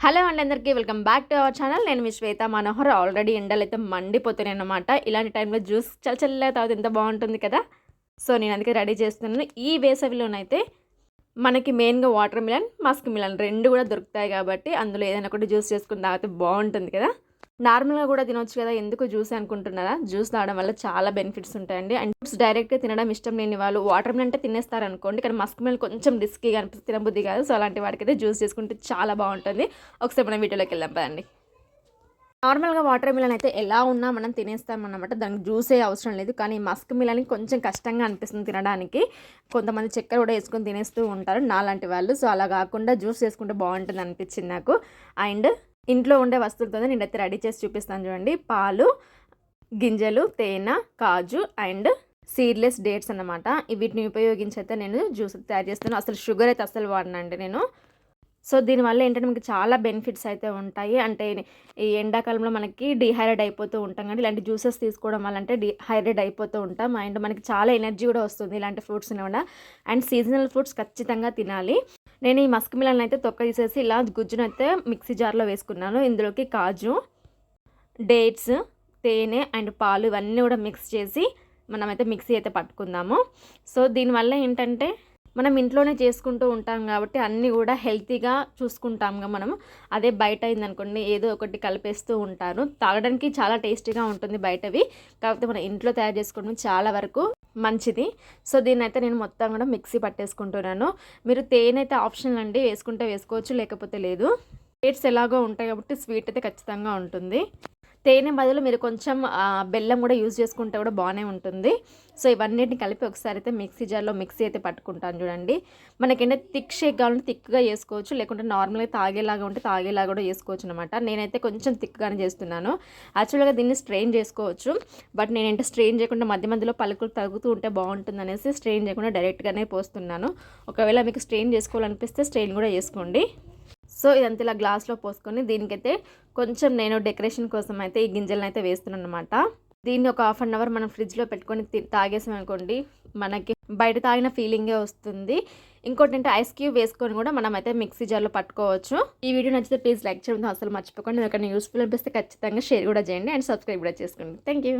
Hello అండి అందరికీ welcome back to our channel. నేను మీ శ్వేత మనోహర్. ఆల్రెడీ ఎండలు అయితే మండిపోతున్నాయి అనమాట ఇలాంటి టైంలో జ్యూస్ చల్ల చల్లగా తాగితే ఎంత బాగుంటుంది కదా? సో నేను అందుకే రెడీ చేస్తున్నాను. ఈ వేసవిలోనైతే మనకి మెయిన్గా వాటర్ మిలన్ మస్క్ మిలన్ రెండు కూడా దొరుకుతాయి కాబట్టి అందులో ఏదైనా ఒకటి జ్యూస్ చేసుకుని తాగితే బాగుంటుంది కదా? నార్మల్గా కూడా తినొచ్చు కదా ఎందుకు జ్యూస్ అనుకుంటున్నారా? జ్యూస్ తాగడం వల్ల చాలా బెనిఫిట్స్ ఉంటాయండి. అండ్ ఫ్రూట్స్ డైరెక్ట్గా తినడం ఇష్టం లేని వాళ్ళు వాటర్ మిలన్ అంటే తినేస్తారు అనుకోండి కానీ మస్క్ మిల్ కొంచెం రిస్కీగా అనిపిస్తుంది తినబుద్ధి కాదు. సో అలాంటి వాటికి అయితే జ్యూస్ చేసుకుంటే చాలా బాగుంటుంది. ఒకసారి మనం వీడియోలోకి వెళ్దాం పదండి. నార్మల్గా వాటర్ మిలన్ అయితే ఎలా ఉన్నా మనం తినేస్తాం అన్నమాట దానికి జ్యూసే అవసరం లేదు. కానీ మస్క్ మిలన్ కొంచెం కష్టంగా అనిపిస్తుంది తినడానికి. కొంతమంది చక్కెర కూడా వేసుకొని తినేస్తూ ఉంటారు నాలాంటి వాళ్ళు. సో అలా కాకుండా జ్యూస్ చేసుకుంటే బాగుంటుంది అనిపించింది నాకు. అండ్ ఇంట్లో ఉండే వస్తువులతో నేనైతే రెడీ చేసి చూపిస్తాను చూడండి. పాలు గింజలు తేనె కాజు అండ్ సీడ్లెస్ డేట్స్ అన్నమాట. వీటిని ఉపయోగించి అయితే నేను జ్యూస్ తయారు చేస్తాను. అసలు షుగర్ అయితే అసలు వాడినండి నేను. సో దీనివల్ల ఏంటంటే మనకి చాలా బెనిఫిట్స్ అయితే ఉంటాయి. అంటే ఈ ఎండాకాలంలో మనకి డిహైడ్రేట్ అయిపోతూ ఉంటాం కానీ ఇలాంటి జ్యూసెస్ తీసుకోవడం వల్ల అంటే డిహైడ్రేట్ అయిపోతూ ఉంటాం. అండ్ మనకి చాలా ఎనర్జీ కూడా వస్తుంది ఇలాంటి ఫ్రూట్స్ కూడా అండ్ సీజనల్ ఫ్రూట్స్ ఖచ్చితంగా తినాలి. నేను ఈ మస్క్ మిలన్ అయితే తొక్క తీసేసి ఇలా గుజ్జును అయితే మిక్సీ జార్లో వేసుకున్నాను. ఇందులోకి కాజు డేట్స్ తేనె అండ్ పాలు ఇవన్నీ కూడా మిక్స్ చేసి మనమైతే మిక్సీ అయితే పట్టుకుందాము. సో దీనివల్ల ఏంటంటే మనం ఇంట్లోనే చేసుకుంటూ ఉంటాం కాబట్టి అన్నీ కూడా హెల్తీగా చూసుకుంటాంగా మనం. అదే బయట అయిందనుకోండి ఏదో ఒకటి కలిపేస్తూ ఉంటారు. తాగడానికి చాలా టేస్టీగా ఉంటుంది బయటవి. కాకపోతే మన ఇంట్లో తయారు చేసుకోవడం చాలా వరకు మంచిది. సో దీన్ని అయితే నేను మొత్తం కూడా మిక్సీ పట్టేసుకుంటున్నాను. మీరు తేనె అయితే ఆప్షన్ అండి వేసుకుంటే వేసుకోవచ్చు లేకపోతే లేదు. డేట్స్ ఎలాగో ఉంటాయి కాబట్టి స్వీట్ అయితే ఖచ్చితంగా ఉంటుంది. తేనె బదులు మీరు కొంచెం బెల్లం కూడా యూజ్ చేసుకుంటే కూడా బాగానే ఉంటుంది. సో ఇవన్నిటిని కలిపి ఒకసారి అయితే మిక్సీ జార్లో మిక్సీ అయితే పట్టుకుంటాను చూడండి. మనకేంటే థిక్ షేక్ కావాలంటే థిక్గా చేసుకోవచ్చు లేకుంటే నార్మల్గా తాగేలాగా ఉంటే తాగేలాగా కూడా చేసుకోవచ్చు అనమాట నేనైతే కొంచెం థిక్గానే చేస్తున్నాను. యాక్చువల్గా దీన్ని స్ట్రెయిన్ చేసుకోవచ్చు బట్ నేనంటే స్ట్రెయిన్ చేయకుండా మధ్య మధ్యలో పలుకులు తగ్గుతూ ఉంటే బాగుంటుంది అనేసి స్ట్రెయిన్ చేయకుండా డైరెక్ట్గానే పోస్తున్నాను. ఒకవేళ మీకు స్ట్రెయిన్ చేసుకోవాలనిపిస్తే స్ట్రెయిన్ కూడా చేసుకోండి. సో ఇదంతా ఇలా గ్లాస్లో పోసుకొని దీనికైతే కొంచెం నేను డెకరేషన్ కోసం అయితే ఈ గింజలను అయితే వేస్తున్నాను అనమాట దీన్ని ఒక హాఫ్ అన్ అవర్ మనం ఫ్రిడ్జ్లో పెట్టుకొని తాగేసాం అనుకోండి మనకి బయట తాగిన ఫీలింగే వస్తుంది. ఇంకోటి అంటే ఐస్ క్యూబ్ వేసుకొని కూడా మనం అయితే మిక్సీ జార్లో పట్టుకోవచ్చు. ఈ వీడియో నచ్చితే ప్లీజ్ లైక్ చేయడం అసలు మర్చిపోకండి. ఎందుకంటే యూస్ఫుల్ అనిపిస్తే ఖచ్చితంగా షేర్ కూడా చేయండి అండ్ సబ్స్క్రైబ్ కూడా చేసుకోండి. Thank you